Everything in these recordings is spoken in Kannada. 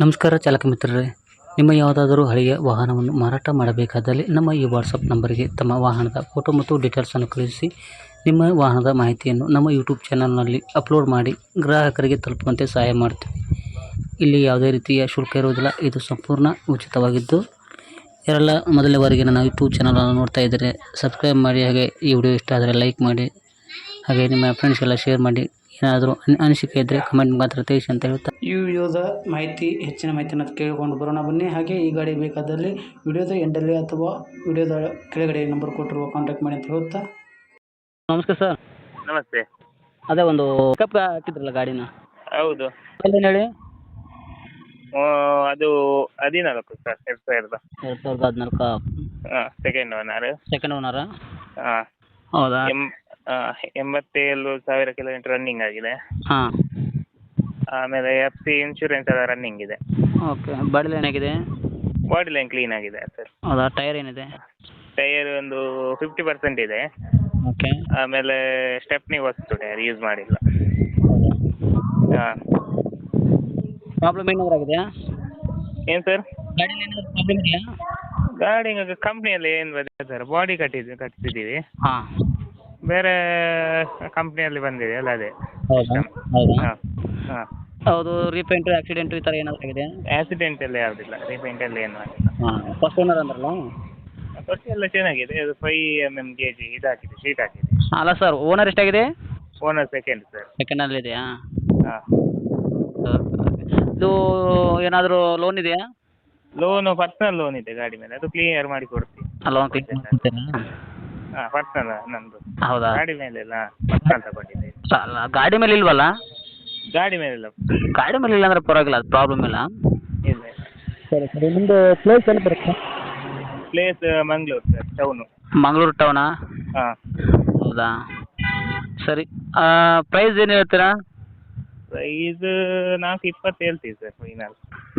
ನಮಸ್ಕಾರ ಚಾಲಕ ಮಿತ್ರರೇ. ನಿಮ್ಮ ಯಾವುದಾದರೂ ಹಳೆಯ ವಾಹನವನ್ನು ಮಾರಾಟ ಮಾಡಬೇಕಾದಲ್ಲಿ ನಮ್ಮ ಈ ವಾಟ್ಸಪ್ ನಂಬರಿಗೆ ತಮ್ಮ ವಾಹನದ ಫೋಟೋ ಮತ್ತು ಡೀಟೇಲ್ಸನ್ನು ಕಳುಹಿಸಿ. ನಿಮ್ಮ ವಾಹನದ ಮಾಹಿತಿಯನ್ನು ನಮ್ಮ ಯೂಟ್ಯೂಬ್ ಚಾನಲ್ನಲ್ಲಿ ಅಪ್ಲೋಡ್ ಮಾಡಿ ಗ್ರಾಹಕರಿಗೆ ತಲುಪುವಂತೆ ಸಹಾಯ ಮಾಡ್ತೀವಿ ಇಲ್ಲಿ ಯಾವುದೇ ರೀತಿಯ ಶುಲ್ಕ ಇರುವುದಿಲ್ಲ. ಇದು ಸಂಪೂರ್ಣ ಉಚಿತವಾಗಿದ್ದು ಯಾರೆಲ್ಲ ಮೊದಲನೇ ಬಾರಿಗೆ ನನ್ನ ಯೂಟ್ಯೂಬ್ ಚಾನಲನ್ನು ನೋಡ್ತಾ ಇದ್ದರೆ ಸಬ್ಸ್ಕ್ರೈಬ್ ಮಾಡಿ ಹಾಗೆ ಈ ವಿಡಿಯೋ ಇಷ್ಟ ಆದರೆ ಲೈಕ್ ಮಾಡಿ, ಹಾಗೆ ನಿಮ್ಮ ಫ್ರೆಂಡ್ಸ್ ಎಲ್ಲ ಶೇರ್ ಮಾಡಿ. ಏನಾದರೂ ಅನ್ ಅನಿಸಿಕೆ ಇದ್ರೆ ಕಮೆಂಟ್ ಮಾತ್ರ ತಿಳಿಸಿ ಅಂತ ಹೇಳ್ತಾ ಈ ವಿಡಿಯೋದ ಮಾಹಿತಿ ಹೆಚ್ಚಿನ ಮಾಹಿತಿಯನ್ನು ಕೇಳಿಕೊಂಡು ಬರೋಣ. ಬನ್ನಿ ಹಾಗೆ ಈ ಗಾಡಿ ಬೇಕಾದಲ್ಲಿ ವಿಡಿಯೋದ ಎಂಡಲ್ಲಿ ಅಥವಾ ವಿಡಿಯೋದ ಕೆಳಗಡೆ ನಂಬರ್ ಕೊಟ್ಟಿರುವ ಕಾಂಟ್ಯಾಕ್ಟ್ ಮಾಡಿ ಅಂತ ಹೇಳ್ತಾ ನಮಸ್ಕಾರ ಸರ್ ನಮಸ್ತೆ. ಅದೇ ಒಂದು ಪಿಕಪ್ ಹಾಕಿದ್ರಲ್ಲ ಗಾಡಿನ? ಹೌದು. ಏನು ಹೇಳಿ? ಆ, ಅದು ಹದಿನಾಲ್ಕು ಸರ್ ಎರಡು ಸಾವಿರದ ಎರಡು ಸಾವಿರದ ಹದಿನಾಲ್ಕು? ಹಾಂ ಸೆಕೆಂಡ್ ಓನರ್ ಸೆಕೆಂಡ್ ಓನರ್ ಹಾಂ. ಹೌದಾ? ಎಂ ಎಂಬತ್ತೇಳು ಸಾವಿರ ಕಿಲೋಮೀಟರ್ ರನ್ನಿಂಗ್ ಆಗಿದೆ. ಹಾಂ. ಆಮೇಲೆ ಎಫ್ ಸಿ ಇನ್ಶೂರೆನ್ಸ್ ಎಲ್ಲ ರನ್ನಿಂಗ್ ಇದೆ. ಓಕೆ ಬಾಡಿ ಏನಾಗಿದೆ ಬಾಡಿ ಲೈನ್ ಕ್ಲೀನ್ ಆಗಿದೆ ಸರ್ ಹೌದಾ? ಟೈರ್ ಏನಿದೆ? ಟೈರ್ ಒಂದು ಫಿಫ್ಟಿ ಪರ್ಸೆಂಟ್ ಇದೆ. ಓಕೆ ಆಮೇಲೆ ಸ್ಟೆಪ್ನಿ ವಸ್ತು ಟೈರ್ ಯೂಸ್ ಮಾಡಿಲ್ಲ. ಹಾಂ. ಪ್ರಾಬ್ಲಮ್ ಏನಾದ್ರು ಆಗಿದೆಯಾ? ಏನು ಸರ್ ಗಾಡಿ ಏನಾದ್ರು ಪ್ರಾಬ್ಲಮ್ ಇದೆಯಾ? ಗಾಡಿ ಕಂಪ್ನಿಯಲ್ಲಿ ಏನು ಬಂದಿದೆ ಸರ್ ಬಾಡಿ ಕಟ್ಟಿದ್ವಿ ಕಟ್ಟಿಸಿದ್ದೀವಿ ಹಾಂ. ಬೇರೆ ಕಂಪ್ನಿಯಲ್ಲಿ ಬಂದಿದೆ ಅಲ್ಲ ಅದೇ ಹೌದಾ? ಹೌದಾ? ಹಾಂ ಹಾಂ. ಹೌದು ರೀಪೇಂಟು ಆಕ್ಸಿಡೆಂಟು ಈ ಥರ ಏನಾದ್ರು ಆಗಿದೆ? ಆಕ್ಸಿಡೆಂಟ್ ಎಲ್ಲ ಯಾವುದಿಲ್ಲ ರೀಪೇಂಟ್ ಎಲ್ಲ ಏನು ಆಗಿಲ್ಲ. ಹಾಂ ಫಸ್ಟ್ ಓನರ್ ಅಂದ್ರಲ್ಲ? ಫಸ್ಟ್ ಎಲ್ಲ ಚೆನ್ನಾಗಿದೆ ಅದು ಫೈ ಎಂ ಎಂ ಕೆ ಜಿ ಇದು ಹಾಕಿದೆ ಶೀಟ್ ಹಾಕಿದೆ. ಅಲ್ಲ ಸರ್ ಓನರ್ ಎಷ್ಟಾಗಿದೆ? ಓನರ್ ಸೆಕೆಂಡ್ ಸರ್ ಸೆಕೆಂಡಲ್ಲಿ ಇದೆಯಾ? ಹಾಂ. ಇದು ಏನಾದರೂ ಲೋನ್ ಇದೆಯಾ? ಲೋನು ಪರ್ಸನಲ್ ಲೋನ್ ಇದೆ ಗಾಡಿ ಮೇಲೆ ಅದು ಕ್ಲಿಯರ್ ಮಾಡಿ ಕೊಡ್ತೀನಿ. ಲೋನ್ ಕ್ಲಿಯರ್ ಹಾಂ ಪರ್ಸನಲ್ ನಂದು. ಹೌದಾ? ಗಾಡಿ ಮೇಲೆಲ್ಲ ಪರ್ಸನಲ್ ತಗೊಂಡಿದೆ ಅಲ್ಲ ಗಾಡಿ ಮೇಲೆ ಇಲ್ವಲ್ಲ? ಗಾಡಿ ಮೇಲೆಲ್ಲ. ಗಾಡಿ ಮೇಲೆ ಇಲ್ಲ ಅಂದ್ರೆ ಪರವಾಗಿಲ್ಲ ಅದು ಪ್ರಾಬ್ಲಮ್ ಇಲ್ಲ. ಇಲ್ಲ ಸರಿ ಸರಿ ನಿಮ್ಮದು ಪ್ಲೇಸ್ ಎಲ್ಲಿ ಬರುತ್ತೆ? Place Mangaluru sir town Mangaluru ಟೌನಾ ಹಾಂ. ಹೌದಾ? ಸರಿ ಪ್ರೈಸ್ ಏನು ಹೇಳ್ತೀರಾ? ಪ್ರೈಸ್ ನಾಲ್ಕು ಇಪ್ಪತ್ತು ಹೇಳ್ತೀವಿ ಸರ್ ಫೈನಲ್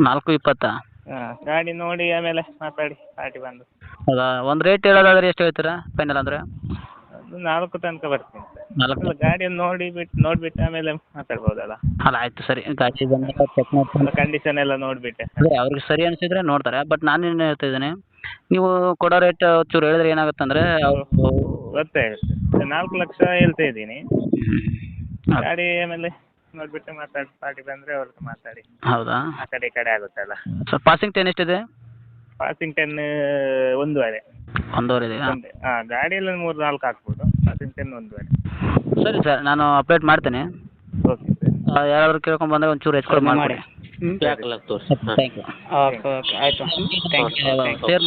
ನಾಲ್ಕು ಇಪ್ಪತ್ತಾ? ಹಾಂ ಗಾಡಿ ನೋಡಿ ಆಮೇಲೆ ಮಾತಾಡಿ ಪಾರ್ಟಿ ಬಂದು. ಹೌದಾ? ಒಂದು ರೇಟ್ ಹೇಳೋದಾದ್ರೆ ಎಷ್ಟು ಹೇಳ್ತೀರಾ ಫೈನಲ್ ಅಂದರೆ? ಅದು ನಾಲ್ಕು ತನಕ ಬರ್ತೀನಿ. ನಾಲ್ಕು ಅಲ್ಲ ಗಾಡಿಯನ್ನು ನೋಡಿ ಬಿಟ್ಟು ನೋಡಿಬಿಟ್ಟು ಆಮೇಲೆ ಮಾತಾಡ್ಬೋದಲ್ಲ? ಅಲ್ಲ ಆಯಿತು ಸರಿ ಗಾಡಿ ಬಂದಾಗ ಚೆಕ್ ಮಾಡ್ಕೊಂಡು ಕಂಡೀಷನ್ ಎಲ್ಲ ನೋಡಿಬಿಟ್ಟೆ. ಅದೇ ಅವ್ರಿಗೆ ಸರಿ ಅನ್ಸಿದ್ರೆ ನೋಡ್ತಾರೆ ಬಟ್ ನಾನು ಏನು ಹೇಳ್ತಾ ಇದ್ದೀನಿ ನೀವು ಕೊಡೋ ರೇಟ್ ಚೂರು ಹೇಳಿದ್ರೆ ಏನಾಗುತ್ತೆ ಅಂದರೆ ಅವರು ಗೊತ್ತಾಗುತ್ತೆ ನಾಲ್ಕು ಲಕ್ಷ ಹೇಳ್ತಾ ಇದ್ದೀನಿ. ಗಾಡಿ ಆಮೇಲೆ ನೋಡಿಬಿಟ್ಟು ಮಾತಾಡಿ ಪಾರ್ಟಿ ಬಂದ್ರೆ ಅವ್ರದ್ದು ಹತ್ರ ಮಾತಾಡಿ. ಹೌದಾ? ಆ ಕಡೆ ಈ ಕಡೆ ಆಗುತ್ತಲ್ಲ. ಸರ್ ಪಾಸಿಂಗ್ ಟೈಮ್ ಎಷ್ಟಿದೆ? ಪಾಸಿಂಗ್ ಟೆನ್ ಒಂದೂವರೆ. ಒಂದೂವರೆ ಇದೆಯಾ? ಒಂದೇ. ಹಾಂ ಗಾಡಿಯಲ್ಲಿ ಮೂರು ನಾಲ್ಕು ಹಾಕ್ಬೋದು. ಪಾಸಿಂಗ್ ಟೆನ್ ಒಂದೂವರೆ. ಸರಿ ಸರ್ ನಾನು ಅಪ್ಡೇಟ್ ಮಾಡ್ತೇನೆ. Okay sir. ಯಾರಾದರೂ ಕೇಳ್ಕೊಂಡು ಬಂದರೆ ಒಂಚೂರು ಹೆಚ್ಚು ಕಡಿಮೆ ಮಾಡಿ. ತೋರಿಸಿ. ಥ್ಯಾಂಕ್ ಯು ಓಕೆ ಓಕೆ ಆಯಿತು. ಶೇರ್